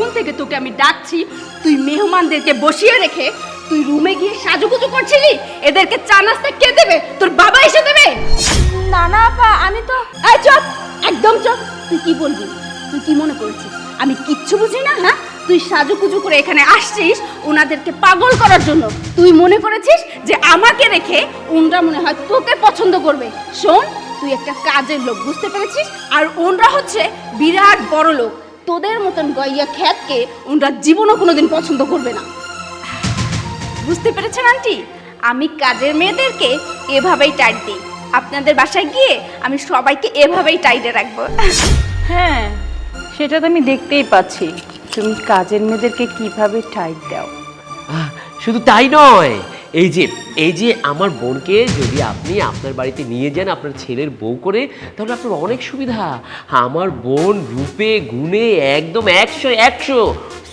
কখন থেকে তোকে আমি ডাকছি তুই মেহমানদেরকে বসিয়ে রেখে তুই রুমে গিয়ে সাজুগুজু করছিলি? এদেরকে চা নাস্তা কে দেবে? তোর বাবা এসে দেবে? না না আপা আমি তো এই চুপ! একদম চুপ! তুই কি বলবি? তুই কি মনে করেছিস? আমি কিচ্ছু বুঝি না হ্যাঁ? তুই সাজুকুজু করে এখানে আসছিস ওনাদেরকে পাগল করার জন্য। তুই মনে করেছিস যে আমাকে রেখে ওনরা মনে হয় তোকে পছন্দ করবে? শোন তুই একটা কাজের লোক বুঝতে পেরেছিস? আর ওনরা হচ্ছে বিরাট বড় লোক। তোদের মতন গইয়া খ্যাতকে ওনরা জীবনও কোনোদিন পছন্দ করবে না। বুঝতে পেরেছেন আন্টি? আমি কাজের মেয়েদেরকে এভাবেই টাইট দিই। আপনাদের বাসায় গিয়ে আমি সবাইকে এভাবেই টাইটে রাখব। হ্যাঁ সেটা তো আমি দেখতেই পাচ্ছি। তুমি কাজের মেয়েদেরকে কীভাবে টাইট দাও? শুধু তাই নয় এই যে এই যে আমার বোনকে যদি আপনি আপনার বাড়িতে নিয়ে যান, আপনার ছেলের বউ করে, তাহলে আপনার অনেক সুবিধা। আমার বোন রূপে, গুণে একদম একশো একশো।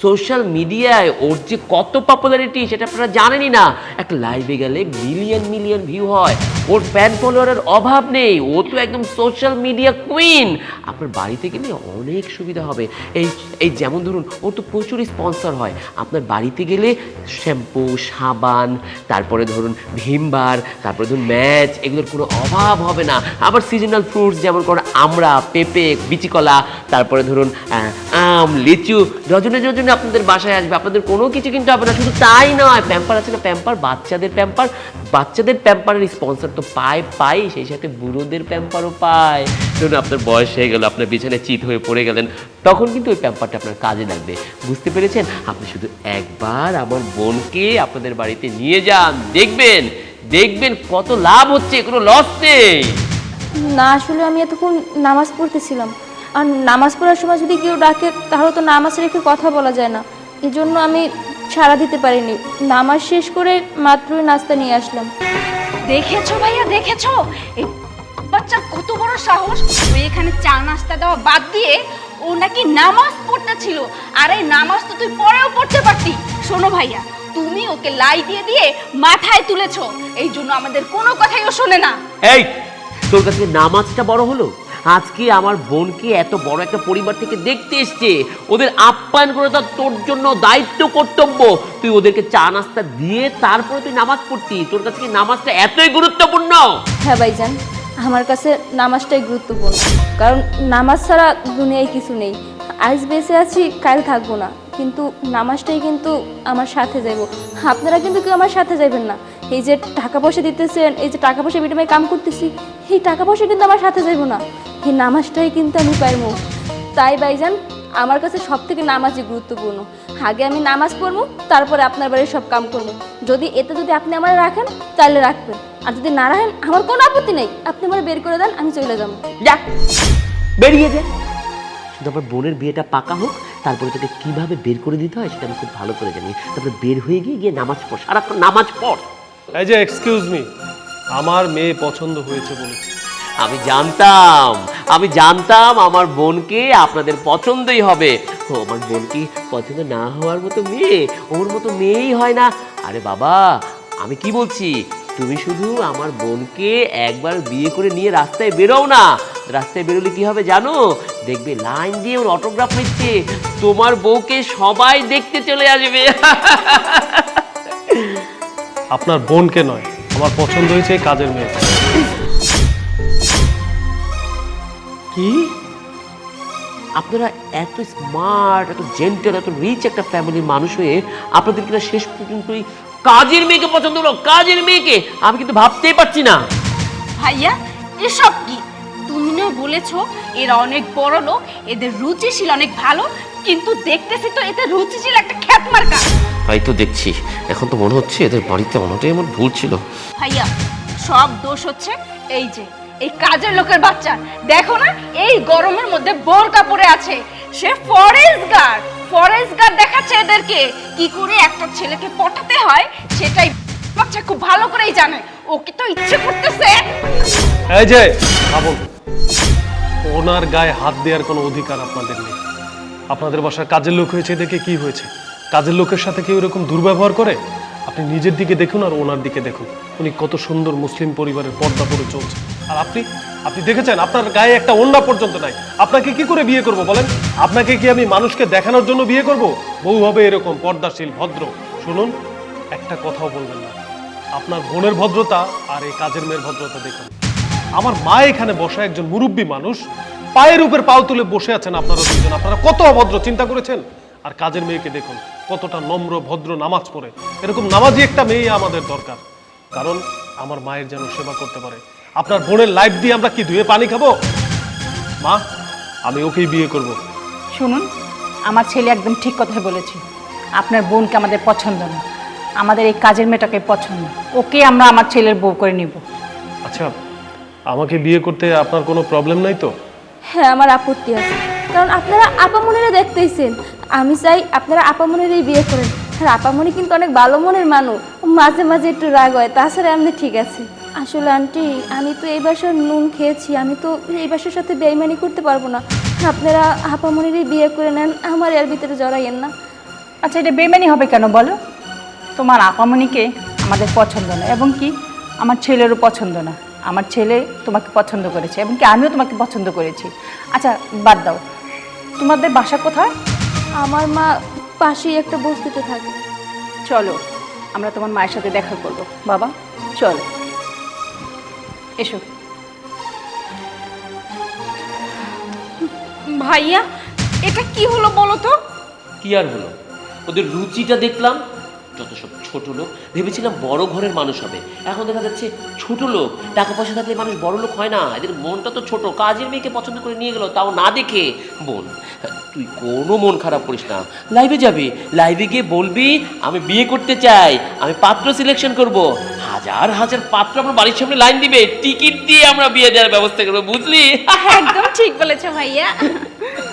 সোশ্যাল মিডিয়ায় ওর যে কত পপুলারিটি সেটা আপনারা জানেনই না। একটা লাইভে গেলে মিলিয়ন মিলিয়ন ভিউ হয়। ওর ফ্যান ফলোয়ারের অভাব নেই। ও তো একদম সোশ্যাল মিডিয়া কুইন আপনার বাড়িতে গেলে অনেক সুবিধা হবে। এই এই যেমন ধরুন, ওর তো প্রচুর স্পন্সর হয়। আপনার বাড়িতে গেলে শ্যাম্পু সাবান, তারপরে ধরুন ভিমবার, তারপরে ধরুন ম্যাচ, এগুলোর কোনো অভাব হবে না। আবার সিজনাল ফ্রুটস যেমন কোনো আমরা, পেঁপে, বিচিকলা, তারপরে ধরুন আম, লিচু ডজনে ডজনে আপনাদের বাসায় আসবে। আপনাদের কোনো কিছু কিন্তু হবে না, শুধু তাই নয়, প্যাম্পার আছে না, প্যাম্পার, বাচ্চাদের প্যাম্পার। বাচ্চাদের প্যাম্পারের স্পন্সর তো পায় পাই সেই সাথে বুড়োদের প্যাম্পারও পায়। ধরুন আপনার বয়স হয়ে গেল আপনার বিছানায় চিত হয়ে পড়ে গেলেন, তখন কিন্তু ওই প্যাম্পারটা আপনার কাজে লাগবে। বুঝতে পেরেছেন? আপনি শুধু একবার আমার বোনকে আপনাদের বাড়িতে নিয়ে যান। দেখবেন দেখবেন কত লাভ হচ্ছে, কোনো লস নেই। না, আসলে আমি এতক্ষণ নামাজ পড়তেছিলাম। আর নামাজ পড়ার সময় যদি কেউ ডাকে তাহলে তো নামাজ রেখে কথা বলা যায় না। এই জন্য আমি সাড়া দিতে পারিনি। নামাজ শেষ করে মাত্রই নাস্তা নিয়ে আসলাম। দেখেছ ভাইয়া দেখেছ? এই বাচ্চার কত বড় সাহস। ওই এখানে চা নাস্তা দেওয়া বাদ দিয়ে ও নাকি নামাজ পড়তেছিল আর এই নামাজ তো তুই পরেও পড়তে পারতি। শোনো ভাইয়া তুমি ওকে লাই দিয়ে দিয়ে মাথায় তুলেছো। এই জন্য আমাদের কোনো কথাই ও শোনে না। এই তোর কাছে নামাজটা বড় হলো? আজকে আমার বোনকে এত বড় একটা পরিবার থেকে দেখতে এসছে। ওদের আপ্যায়ন করে তার তোর জন্য দায়িত্ব কর্তব্য। তুই ওদেরকে চা নাস্তা দিয়ে তারপরে তুই নামাজ পড়তি তোর কাছে কি নামাজটা এতই গুরুত্বপূর্ণ? হ্যাঁ ভাইজান, আমার কাছে নামাজটাই গুরুত্বপূর্ণ। কারণ নামাজ ছাড়া দুনিয়ায় কিছু নেই। আজ বেঁচে আছি, কাল থাকব না। কিন্তু নামাজটাই কিন্তু আমার সাথে যাইব। আপনারা কিন্তু কেউ আমার সাথে যাবেন না। এই যে টাকা পয়সা দিতেছেন, এই যে টাকা পয়সা বিনিময়ে কাম করতেছি, এই টাকা পয়সা কিন্তু আমার সাথে যাইব না। এই নামাজটাই কিন্তু আমি পাইবো। তাই ভাইজান, আমার কাছে সব থেকে নামাজই গুরুত্বপূর্ণ। আগে আমি নামাজ পড়ব, তারপরে আপনার বাড়ির সব কাম করব। যদি এতে যদি আপনি আমার রাখেন, তাহলে রাখবেন। আর যদি না রাখেন, আমার কোনো আপত্তি নেই। আপনি আমার বের করে দেন, আমি চলে যাব। যা বেরিয়ে যা। শুধু আমার বোনের বিয়েটা পাকা হোক তারপরে তোকে কীভাবে বের করে দিতে হয় সেটা আমি খুব ভালো করে জানি। তারপরে বের হয়ে গিয়ে গিয়ে নামাজ পড় সারাক্ষণ নামাজ পড়। এই যে এক্সকিউজ মি আমার মেয়ে পছন্দ হয়েছে বলেছে আমি জানতাম আমি জানতাম আমার বোনকে আপনাদের পছন্দই হবে। ও আমার বোনকে পছন্দ না হওয়ার মতো মেয়ে ওর মতো মেয়েই হয় না। আরে বাবা আমি কি বলছি? তুমি শুধু আমার বোনকে একবার বিয়ে করে নিয়ে রাস্তায় বেরোও না। রাস্তায় বেরোলে কি হবে জানো? দেখবে লাইন দিয়ে ওর অটোগ্রাফ নিচ্ছে। তোমার বউকে সবাই দেখতে চলে আসবে। আপনার বোনকে নয় আমার পছন্দ হয়েছে কাজের মেয়ে। কি? আপনারা এত স্মার্ট এত জেন্টেল এত রিচ একটা ফ্যামিলির মানুষ হয়ে আপনাদের কিনা শেষ পর্যন্ত কাজের মেয়েকে পছন্দ হলো? কাজের মেয়েকে? আমি কিন্তু ভাবতেই পারছি না। ভাইয়া এসব কি? তুমি না বলেছ এরা অনেক বড় লোক এদের রুচিশীল অনেক ভালো কিন্তু দেখতেছি তো এদের রুচিশীল একটা খ্যাত মার্কা তাই তো দেখছি এখন তো মনে হচ্ছে এদের বাড়িতে অনেকটাই আমার ভুল ছিল। ভাইয়া সব দোষ হচ্ছে এই যে এই কাজের লোকের বাচ্চা। দেখো না এই গরমের মধ্যে বোর কাপড়ে আছে। সে ফরেস্ট গার্ড ফরেস্ট গার্ড দেখাচ্ছে এদেরকে। কি করে একটা ছেলেকে পটাতে হয় সেটাই বাচ্চা খুব ভালো করেই জানে। ওকে তো ইচ্ছে করতেছে। এই যে ভাবুন ওনার গায়ে হাত দেওয়ার কোনো অধিকার আপনাদের নেই। আপনাদের বাসার কাজের লোক হয়েছে দেখে কি হয়েছে? কাজের লোকের সাথে কেউ এরকম দুর্ব্যবহার করে? আপনি নিজের দিকে দেখুন আর ওনার দিকে দেখুন। উনি কত সুন্দর মুসলিম পরিবারের পর্দা পরে চলছে। আর আপনি আপনি দেখেছেন, আপনার গায়ে একটা ওন্না পর্যন্ত নাই। আপনাকে কি করে বিয়ে করব বলেন? আপনাকে কি আমি মানুষকে দেখানোর জন্য বিয়ে করব? বউ হবে এরকম পর্দাশীল, ভদ্র। শুনুন, একটা কথাও বলবেন না। আপনার বোনের ভদ্রতা আর এই কাজের মেয়ের ভদ্রতা দেখুন। আমার মা এখানে বসা একজন মুরব্বী মানুষ পায়ের উপর পাও তুলে বসে আছেন আপনারা দুজন। আপনারা কত অভদ্র চিন্তা করেছেন? আর কাজের মেয়েকে দেখুন কতটা নম্র ভদ্র নামাজ পড়ে। এরকম নামাজি একটা মেয়ে আমাদের দরকার কারণ আমার মায়ের যেন সেবা করতে পারে। আপনার বোনের লাইফ দিয়ে আমরা কি ধুয়ে পানি খাব? মা আমি ওকেই বিয়ে করব। শুনুন আমার ছেলে একদম ঠিক কথাই বলেছে। আপনার বোনকে আমাদের পছন্দ না। আমাদের এই কাজের মেয়েটাকে পছন্দ ওকে আমরা আমার ছেলের বউ করে নিব। আচ্ছা আমাকে বিয়ে করতে আপনার কোনো প্রবলেম নাই তো? হ্যাঁ আমার আপত্তি আছে। কারণ আপনারা আপামনিরা দেখতেইছেন আমি চাই আপনারা আপামনিরই বিয়ে করেন। আর আপামনি কিন্তু অনেক ভালো মনের মানুষ। মাঝে মাঝে একটু রাগ হয়। তাছাড়া এমনি ঠিক আছে। আসলে আন্টি আমি তো এই বাসার নুন খেয়েছি। আমি তো এই বাসার সাথে বেইমানি করতে পারব না। আপনারা আপামনিরই বিয়ে করে নেন। আমার এর ভিতরে জড়াইয়েন না। আচ্ছা এটা বেমানি হবে কেন বলো? তোমার আপামনিকে আমাদের পছন্দ না। এবং কি? আমার ছেলেরও পছন্দ না। আমার ছেলে তোমাকে পছন্দ করেছে এবং কি আমিও তোমাকে পছন্দ করেছি। আচ্ছা বাদ দাও। তোমাদের বাসা কোথায়? আমার মা পাশেই একটা বস্তিতে থাকে। চলো আমরা তোমার মায়ের সাথে দেখা করব। বাবা চলো। এসো। ভাইয়া এটা কি হলো বলো তো? কি আর হলো? ওদের রুচিটা দেখলাম যত সব ছোট লোক। ভেবেছিলাম বড় ঘরের মানুষ হবে। এখন দেখা যাচ্ছে ছোট লোক টাকা পয়সা থাকলে মানুষ বড় লোক হয় না। এদের মনটা তো ছোট কাজের মেয়েকে পছন্দ করে নিয়ে গেল তাও না দেখে বোন। তুই কোনো মন খারাপ করিস না। লাইভে যাবি লাইভে গিয়ে বলবি আমি বিয়ে করতে চাই আমি পাত্র সিলেকশন করব। হাজার হাজার পাত্র আমার বাড়ির সামনে লাইন দিবে। টিকিট দিয়ে আমরা বিয়ে দেওয়ার ব্যবস্থা করব বুঝলি? একদম ঠিক বলেছ ভাইয়া।